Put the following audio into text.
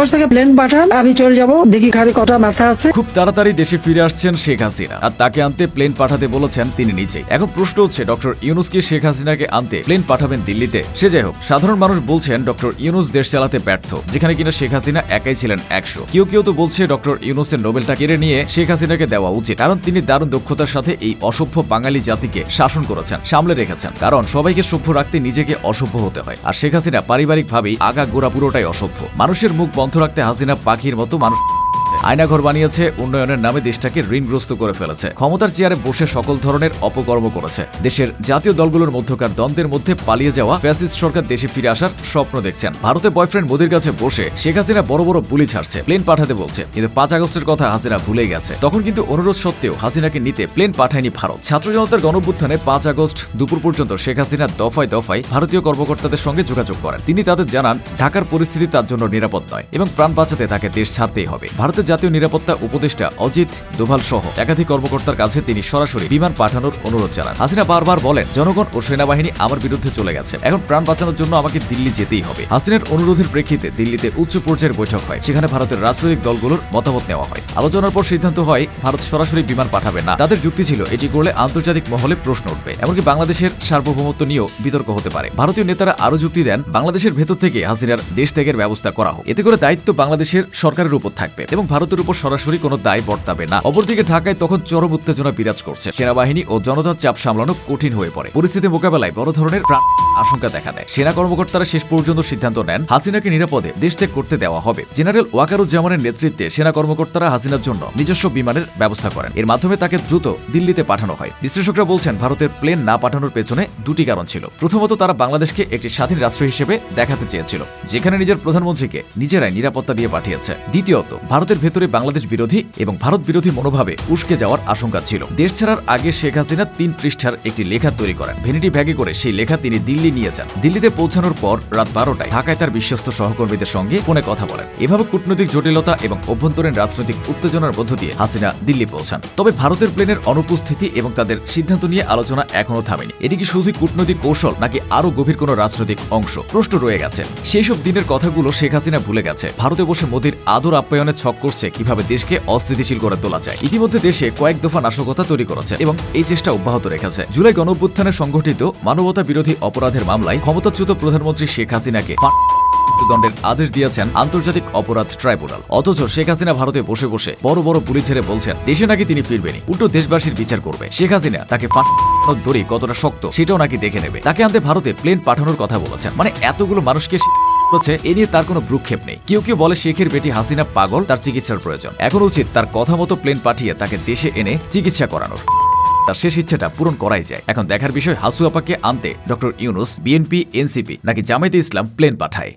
সাহস থেকে প্লেন পাঠান, আমি চলে যাব। দেখি কটা মাথা আছে। খুব তাড়াতাড়ি দেশে ফিরে আসছেন শেখ হাসিনা। আর তাকে আনতে প্লেন পাঠাতে বলেছেন তিনি নিজেই। এখন প্রশ্ন হচ্ছে, ডক্টর ইউনুস কি শেখ হাসিনাকে আনতে প্লেন পাঠাবেন দিল্লিতে? সে যাই হোক, সাধারণ মানুষ বলছেন, ডক্টর ইউনুস দেশ চালাতে ব্যর্থ, যেখানে কিনা শেখ হাসিনা একাই ছিলেন একশো। কেউ কেউ তো বলছে, ডক্টর ইউনুসের নোবেলটা কেড়ে নিয়ে শেখ হাসিনাকে দেওয়া উচিত, কারণ তিনি দারুণ দক্ষতার সাথে এই অসভ্য বাঙালি জাতিকে শাসন করেছেন, সামলে রেখেছেন। কারণ সবাইকে সভ্য রাখতে নিজেকে অসভ্য হতে হয়। আর শেখ হাসিনা পারিবারিকভাবেই আগা গোড়া পুরোটাই অসভ্য। মানুষের মুখ বন্ধ রাখতে হাসিনা পাখির মতো মানুষ আয়নাঘর বানিয়েছে, উন্নয়নের নামে দেশটাকে ঋণগ্রস্ত করে ফেলেছে। ক্ষমতার চেয়ারে বসে সকল ধরনের অপকর্ম করেছে। দেশের জাতীয় দলগুলোর মধ্যকার দ্বন্দ্বের মধ্যে পালিয়ে যাওয়া ফ্যাসিস্ট সরকার দেশে ফিরে আসার স্বপ্ন দেখছেন। ভারতের বয়ফ্রেন্ড মোদির কাছে বসে শেখ হাসিনা বড় বড় বুলি ছাড়ছে, প্লেন পাঠাতে বলছে। কিন্তু পাঁচ আগস্টের কথা হাসিনা ভুলে গেছে। তখন কিন্তু অনুরোধ সত্ত্বেও হাসিনাকে নিতে প্লেন পাঠায়নি ভারত। ছাত্র জনতার গণভ্যুত্থানে পাঁচ আগস্ট দুপুর পর্যন্ত শেখ হাসিনা দফায় দফায় ভারতীয় কর্মকর্তাদের সঙ্গে যোগাযোগ করেন। তিনি তাদের জানান, ঢাকার পরিস্থিতি তার জন্য নিরাপদ নয় এবং প্রাণ বাঁচাতে তাকে দেশ ছাড়তেই হবে। ভারতের জাতীয় নিরাপত্তা উপদেষ্টা অজিত দোভাল সহ একাধিক কর্মকর্তার কাছে তিনি সরাসরি বিমান পাঠানোর অনুরোধ জানান। হাসিনা বারবার বলেন, জনগণ ও সেনাবাহিনী আমার বিরুদ্ধে চলে গেছে। এখন প্রাণ বাঁচানোর জন্য আমাকে দিল্লি যেতেই হবে। হাসিনার অনুরোধের প্রেক্ষিতে দিল্লিতে উচ্চ পর্যায়ের বৈঠক হয়, সেখানে ভারতের রাজনৈতিক দলগুলোর মতামত নেওয়া হয়। আলোচনার পর সিদ্ধান্ত হয়, ভারত সরাসরি বিমান পাঠাবে না। তাদের যুক্তি ছিল, এটি করলে আন্তর্জাতিক মহলে প্রশ্ন উঠবে, এমনকি বাংলাদেশের সার্বভৌমত্ব নিয়েও বিতর্ক হতে পারে। ভারতীয় নেতারা আরও যুক্তি দেন, বাংলাদেশের ভেতর থেকে হাসিনার দেশ ত্যাগের ব্যবস্থা করা হোক। এতে করে দায়িত্ব বাংলাদেশের সরকারের উপর থাকবে এবং ভারতের উপর সরাসরি কোনো দায় বর্তাবে না। অপরদিকে ঢাকায় তখন চরম উত্তেজনা বিরাজ করছে। সেনাবাহিনী ও জনতার চাপ সামলানো কঠিন হয়ে পড়ে। পরিস্থিতি মোকাবেলায় বড় ধরনের প্রাণ আশঙ্কা দেখা দেয়। সেনা কর্মকর্তারা শেষ পর্যন্ত সিদ্ধান্ত নেন, হাসিনাকে নিরাপদে দেশ ত্যাগ করতে দেওয়া হবে। জেনারেল ওয়াকারুজ্জামানের নেতৃত্বে সেনা কর্মকর্তারা হাসিনার জন্য নিজস্ব বিমানের ব্যবস্থা করেন। এর মাধ্যমে তাকে দ্রুত দিল্লিতে পাঠানো হয়। বিশ্লেষকরা বলছেন, ভারতের প্লেন না পাঠানোর পেছনে দুটি কারণ ছিল। প্রথমত, তারা বাংলাদেশকে একটি স্বাধীন রাষ্ট্র হিসেবে দেখাতে চেয়েছিল, যেখানে নিজের প্রধানমন্ত্রীকে নিজেরাই নিরাপত্তা দিয়ে পাঠিয়েছে। দ্বিতীয়ত, ভারতের ভেতরে বাংলাদেশ বিরোধী এবং ভারত বিরোধী মনোভাবে উস্কে যাওয়ার আশঙ্কা ছিল। দেশ ছাড়ার আগে শেখ হাসিনা তিন পৃষ্ঠার একটি লেখা তৈরি করেন। ভেনিটি ব্যাগে করে সেই লেখা তিনি দিল্লি নিয়ে যান। দিল্লিতে পৌঁছানোর পর রাত বারোটায় ঢাকায় তার বিশ্বস্ত সহকর্মীদের সঙ্গে ফোনে কথা বলেন। এভাবে কূটনৈতিক জটিলতা এবং অভ্যন্তরীণ রাজনৈতিক উত্তেজনার মধ্য দিয়ে হাসিনা দিল্লি পৌঁছান। তবে ভারতের প্লেনের অনুপস্থিতি এবং তাদের সিদ্ধান্ত নিয়ে আলোচনা এখনও থামেনি। এটি কি শুধু কূটনৈতিক কৌশল নাকি আরও গভীর কোনো রাজনৈতিক অংশ? প্রশ্ন রয়ে গেছে। সেই সব দিনের কথাগুলো শেখ হাসিনা ভুলে গেছে। ভারতে বসে মোদীর আদর আপ্যায়নে ছক করছে কীভাবে দেশকে অস্থিতিশীল করে তোলা যায়। ইতিমধ্যে দেশে কয়েক দফা নাশকতা তৈরি করেছে এবং এই চেষ্টা অব্যাহত রেখেছে। জুলাই গণঅভ্যুত্থানে সংঘটিত মানবতা বিরোধী অপরাধের মামলায় ক্ষমতাচ্যুত প্রধানমন্ত্রী শেখ হাসিনাকে মৃত্যুদণ্ডের আদেশ দিয়েছেন আন্তর্জাতিক অপরাধ ট্রাইব্যুনাল। অথচ শেখ হাসিনা ভারতে বসে বসে বড় বড় গুলি ছেড়ে বলছেন, দেশে নাকি তিনি ফিরবেনি উল্টো দেশবাসীর বিচার করবে। শেখ হাসিনা তাকে ফাঁসানোর দড়ি কতটা শক্ত সেটাও নাকি দেখে নেবে। তাকে আনতে ভারতে প্লেন পাঠানোর কথা বলেছেন। মানে এতগুলো মানুষকে করেছে এ নিয়ে তার কোনো ভ্রুক্ষেপ নেই। কেউ কেউ বলে শেখের বেটি হাসিনা পাগল, তার চিকিৎসার প্রয়োজন। এখন উচিত তার কথা মতো প্লেন পাঠিয়ে তাকে দেশে এনে চিকিৎসা করানোর। তার শেষ ইচ্ছাটা পূরণ করাই যায়। এখন দেখার বিষয়, হাসু আপাকে আনতে ডক্টর ইউনুস, বিএনপি, এনসিপি নাকি জামাইতে ইসলাম প্লেন পাঠায়।